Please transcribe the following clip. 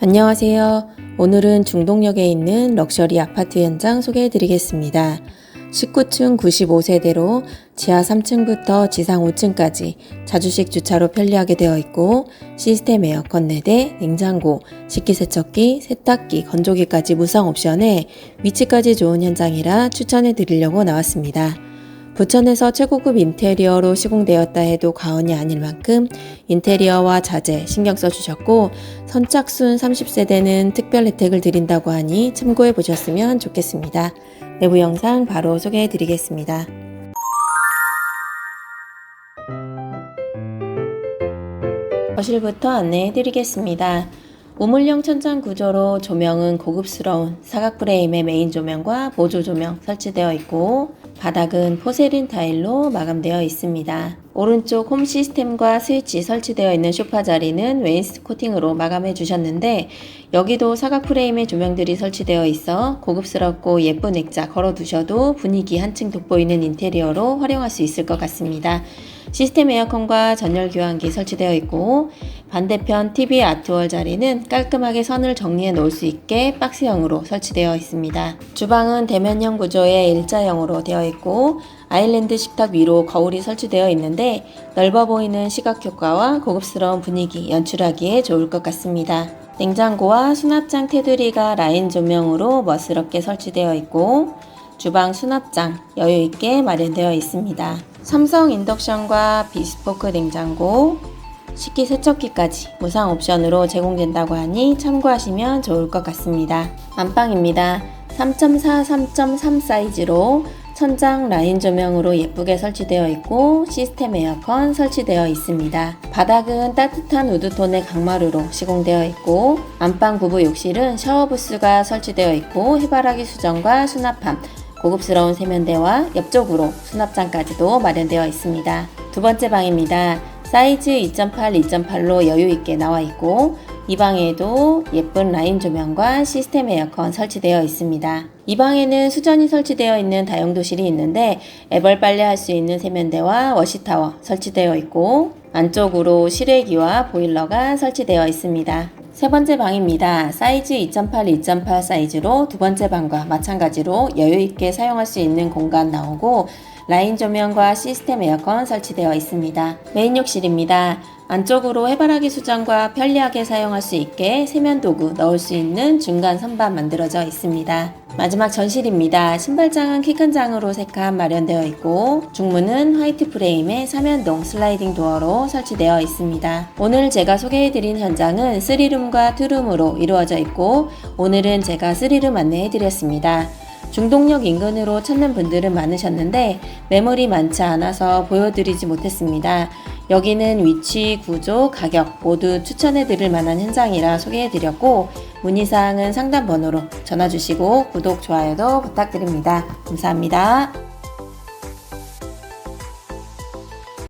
안녕하세요. 오늘은 중동역에 있는 럭셔리 아파트 현장 소개해 드리겠습니다. 19층 95세대로 지하 3층부터 지상 5층까지 자주식 주차로 편리하게 되어 있고 시스템 에어컨 4대, 냉장고, 식기세척기, 세탁기, 건조기까지 무상 옵션에 위치까지 좋은 현장이라 추천해 드리려고 나왔습니다. 부천에서 최고급 인테리어로 시공되었다 해도 과언이 아닐 만큼 인테리어와 자재 신경 써주셨고 선착순 30세대는 특별 혜택을 드린다고 하니 참고해 보셨으면 좋겠습니다. 내부 영상 바로 소개해 드리겠습니다. 거실부터 안내해 드리겠습니다. 우물형 천장 구조로 조명은 고급스러운 사각 프레임의 메인 조명과 보조 조명 설치되어 있고 바닥은 포세린 타일로 마감되어 있습니다. 오른쪽 홈 시스템과 스위치 설치되어 있는 소파 자리는 웨인스 코팅으로 마감해 주셨는데 여기도 사각 프레임의 조명들이 설치되어 있어 고급스럽고 예쁜 액자 걸어 두셔도 분위기 한층 돋보이는 인테리어로 활용할 수 있을 것 같습니다. 시스템 에어컨과 전열 교환기 설치되어 있고 반대편 TV 아트월 자리는 깔끔하게 선을 정리해 놓을 수 있게 박스형으로 설치되어 있습니다. 주방은 대면형 구조의 일자형으로 되어 있고 아일랜드 식탁 위로 거울이 설치되어 있는데 넓어 보이는 시각 효과와 고급스러운 분위기 연출하기에 좋을 것 같습니다. 냉장고와 수납장 테두리가 라인 조명으로 멋스럽게 설치되어 있고 주방 수납장 여유 있게 마련되어 있습니다. 삼성 인덕션과 비스포크 냉장고, 식기 세척기까지 무상 옵션으로 제공된다고 하니 참고하시면 좋을 것 같습니다. 안방입니다. 3.4, 3.3 사이즈로 천장 라인 조명으로 예쁘게 설치되어 있고 시스템 에어컨 설치되어 있습니다. 바닥은 따뜻한 우드톤의 강마루로 시공되어 있고 안방 부부 욕실은 샤워 부스가 설치되어 있고 해바라기 수정과 수납함, 고급스러운 세면대와 옆쪽으로 수납장까지도 마련되어 있습니다. 두 번째 방입니다. 사이즈 2.8, 2.8로 여유 있게 나와 있고 이 방에도 예쁜 라인 조명과 시스템 에어컨 설치되어 있습니다. 이 방에는 수전이 설치되어 있는 다용도실이 있는데 애벌 빨래 할 수 있는 세면대와 워시타워 설치되어 있고 안쪽으로 실외기와 보일러가 설치되어 있습니다. 세 번째 방입니다. 사이즈 2.8, 2.8 사이즈로 두 번째 방과 마찬가지로 여유 있게 사용할 수 있는 공간 나오고 라인 조명과 시스템 에어컨 설치되어 있습니다. 메인 욕실입니다. 안쪽으로 해바라기 수전과 편리하게 사용할 수 있게 세면 도구 넣을 수 있는 중간 선반 만들어져 있습니다. 마지막 전실입니다. 신발장은 키 큰 장으로 3칸 마련되어 있고 중문은 화이트 프레임의 사면동 슬라이딩 도어로 설치되어 있습니다. 오늘 제가 소개해드린 현장은 3룸과 2룸으로 이루어져 있고 오늘은 제가 3룸 안내해드렸습니다. 중동역 인근으로 찾는 분들은 많으셨는데 매물이 많지 않아서 보여드리지 못했습니다. 여기는 위치, 구조, 가격 모두 추천해 드릴 만한 현장이라 소개해 드렸고 문의사항은 상담 번호로 전화 주시고 구독, 좋아요도 부탁드립니다. 감사합니다.